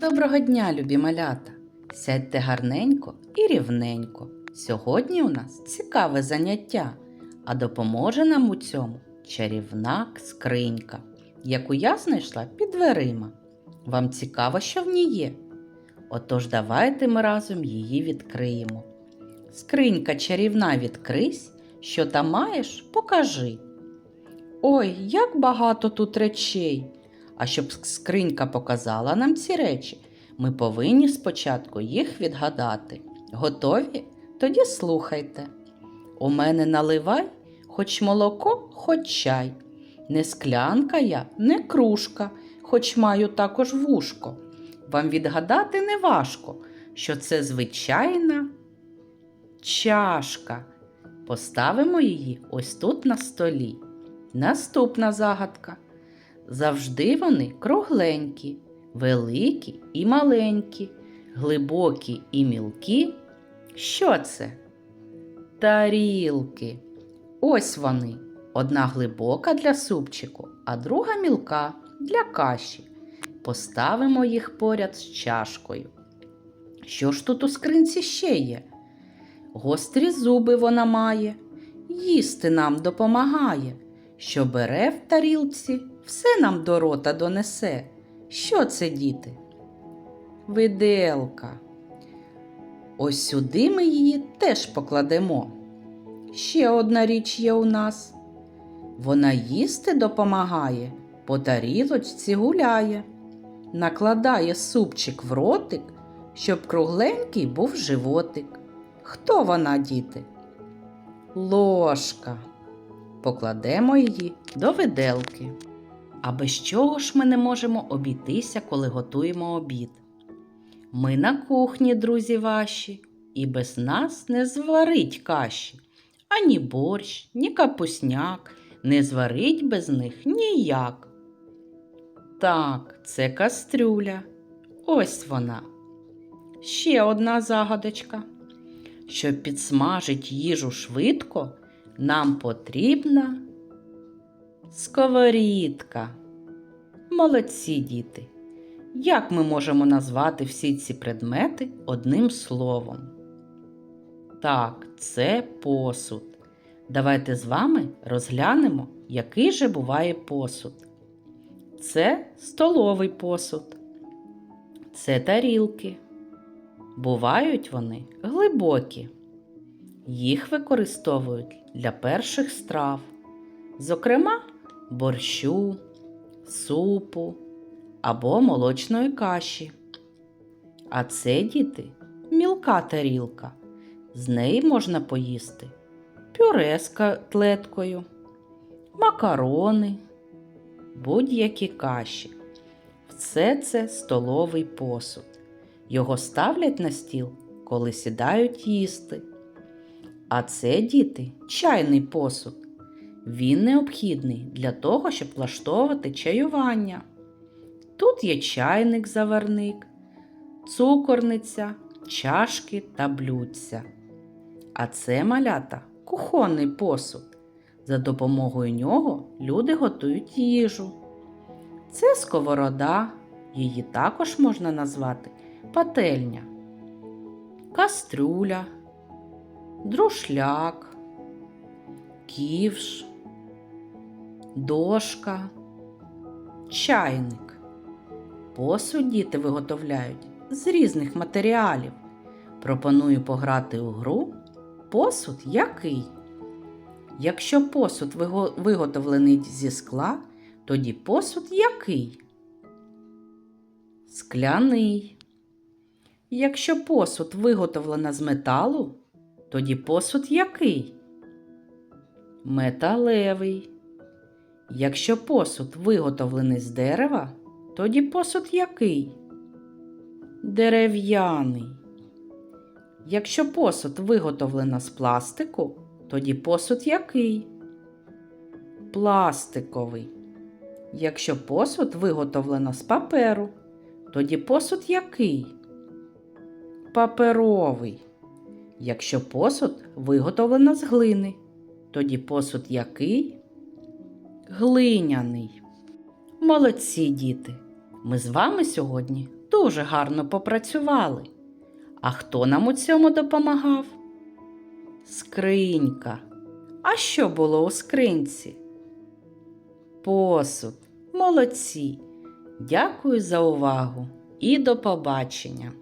Доброго дня, любі малята! Сядьте гарненько і рівненько. Сьогодні у нас цікаве заняття, а допоможе нам у цьому чарівна скринька, яку я знайшла під дверима. Вам цікаво, що в ній є? Отож, давайте ми разом її відкриємо. Скринька чарівна відкрись, що там маєш, покажи. Ой, як багато тут речей! А щоб скринька показала нам ці речі, ми повинні спочатку їх відгадати. Готові? Тоді слухайте. У мене наливай хоч молоко, хоч чай. Не склянка я, не кружка, хоч маю також вушко. Вам відгадати не важко, що це звичайна чашка. Поставимо її ось тут на столі. Наступна загадка. Завжди вони кругленькі, великі і маленькі, глибокі і мілкі. Що це? Тарілки. Ось вони. Одна глибока для супчику, а друга мілка для каші. Поставимо їх поряд з чашкою. Що ж тут у скринці ще є? Гострі зуби вона має, їсти нам допомагає, що бере в тарілці, все нам до рота донесе. Що це, діти? Виделка. Ось сюди ми її теж покладемо. Ще одна річ є у нас. Вона їсти допомагає, по тарілочці гуляє, накладає супчик в ротик, щоб кругленький був животик. Хто вона, діти? Ложка. Покладемо її до виделки. А без чого ж ми не можемо обійтися, коли готуємо обід? Ми на кухні, друзі ваші, і без нас не зварить каші. Ані борщ, ні капусняк не зварить без них ніяк. Так, це кастрюля. Ось вона. Ще одна загадочка. Щоб підсмажить їжу швидко, нам потрібна сковорідка. Молодці діти. Як ми можемо назвати всі ці предмети одним словом? Так, це посуд. Давайте з вами розглянемо, який же буває посуд. Це столовий посуд. Це тарілки. Бувають вони глибокі. Їх використовують для перших страв, зокрема, борщу, супу або молочної каші. А це, діти, мілка тарілка. З неї можна поїсти пюре з котлеткою, макарони, будь-які каші. Все це столовий посуд. Його ставлять на стіл, коли сідають їсти. А це, діти, чайний посуд. Він необхідний для того, щоб влаштовувати чаювання. Тут є чайник заварник, цукорниця, чашки та блюдця. А це малята кухонний посуд. За допомогою нього люди готують їжу. Це сковорода, її також можна назвати пательня, кастрюля, друшляк, ківш, дошка, чайник. Посуд діти виготовляють з різних матеріалів. Пропоную пограти у гру посуд який. Якщо посуд виготовлений зі скла, тоді посуд який? Скляний. Якщо посуд виготовлено з металу, тоді посуд який? Металевий. Якщо посуд виготовлений з дерева, тоді посуд який? Дерев'яний. Якщо посуд виготовлено з пластику, тоді посуд який? Пластиковий. Якщо посуд виготовлено з паперу, тоді посуд який? Паперовий. Якщо посуд виготовлено з глини, тоді посуд який? Глиняний. Молодці, діти! Ми з вами сьогодні дуже гарно попрацювали. А хто нам у цьому допомагав? Скринька. А що було у скринці? Посуд. Молодці. Дякую за увагу і до побачення.